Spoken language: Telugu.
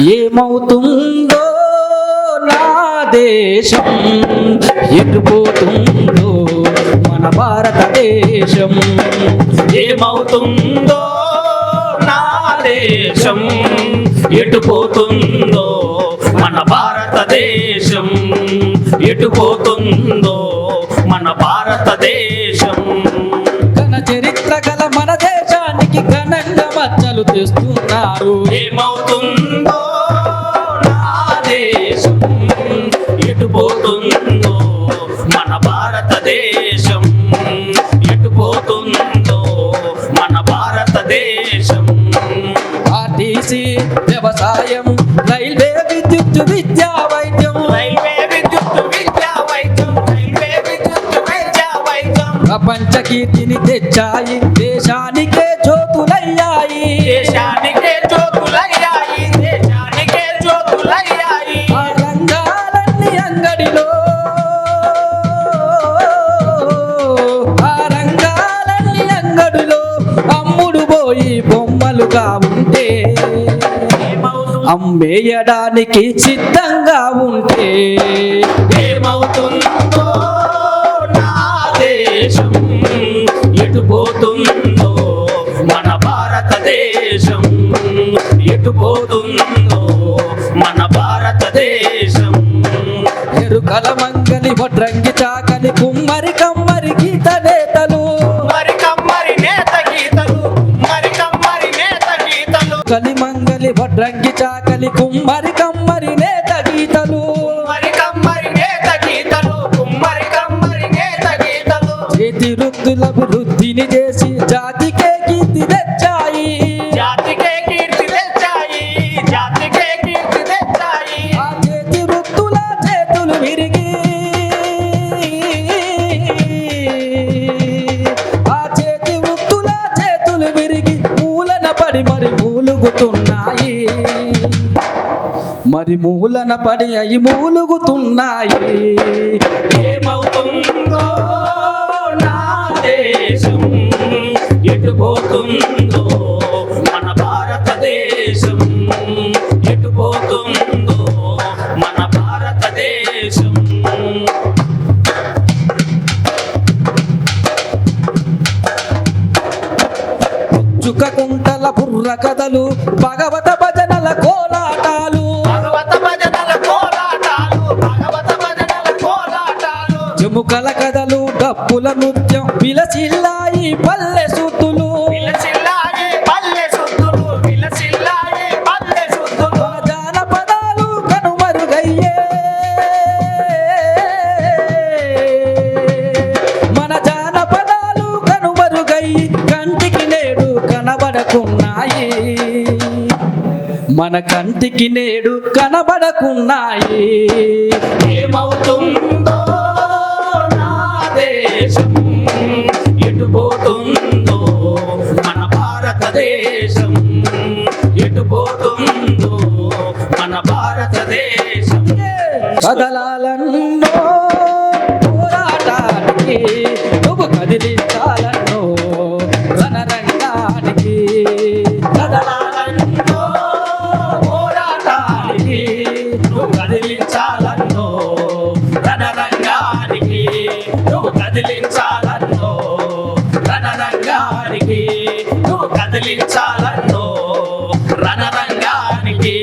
ఏమవుతుందో నా దేశం ఎటుపోతుందో మన భారతదేశం. ఏమవుతుందో నా దేశం ఎటుపోతుందో మన భారతదేశం. ఎటుపోతుందో మన భారతదేశం. ఘనంగా మచ్చలు తెస్తున్నారు ఏమవుతుందో నా దేశం ఎటుపోతుందో మన భారతదేశం ఎటుపోతుందో మన భారతదేశం. ఆర్టీసీ వ్యవసాయం రైల్వే ప్రపంచ కీర్తిని తెచ్చాయి దేశానికే జ్యోతులయ్యాయి. దేశానికే జ్యోతులయ్యాయి దేశానికే జ్యోతులయ్యాయి. ఆ రంగాలన్నీ అంగడిలో. ఆ రంగాలన్నీ అంగడిలో అమ్ముడు పోయి బొమ్మలుగా ఉంటే అమ్మేయడానికి సిద్ధంగా ఉంటే. ఏమవుతుందో ఎటుపోతుందో మన భారతదేశం? ఎటుపోతుందో మన భారతదేశం? ఎరుకల మంగలి వడ్రంగి చాకలి కుమ్మరి కమ్మరి గీత నేతలు మరి కమ్మరి నేత గీతలు మరి కమ్మరి నేత గీతలు. కలిమంగలి వడ్రంగి చాకలి కుమ్మరి కమ్మరి నేత గీతలు. మరి వృత్తుల వృద్ధిని చేసి జాతికే కీర్తి తెచ్చాయి. జాతికే కీర్తి తెచ్చాయి జాతికే కీర్తి తెచ్చాయి. ఆ చేతి వృత్తుల చేతులు విరిగి. ఆ చేతి వృత్తుల చేతులు విరిగి మూలన పడి మరి మూలుగుతున్నాయి. మరి మూలన పడి అయి మూలుగుతున్నాయి. ఏమవుతుందో నా దేశం ఎటుపోతుందో మన భారతదేశం? ఎటుపోతుందో మన భారతదేశం? చుక్క కుంటల బుర్ర కథలు భగవత భజనల కోలాటాలు. భగవత భజనల కోలాటాలు భగవత భజనల కోలాటాలు. జముకల కథలు డప్పుల నృత్యం విలసిల్లాయి పల్లె సుత్తులు. విలసిల్లాయే పల్లె శుద్ధులు విలసిల్లాయే పల్లె శుద్ధులు మన జానపదాలు కనుమరుగయ్యే. మన జానపదాలు కనుమరుగయ్యి కంటికి నేడు కనబడకున్నాయి. మన కంటికి నేడు కనబడకున్నాయి. ఏమవుతుందో భారతదేశం. కదలాలన్నో పోరాటానికి నువ్వు కదిలించాలన్నో రణరంగానికి. కదలాలన్నో పోరాటానికి నువ్వు కదిలించాలన్నో రణరంగానికి. నువ్వు కదిలించాలన్నో రణరంగానికి. నువ్వు కదిలించాలన్నో రణరంగానికి.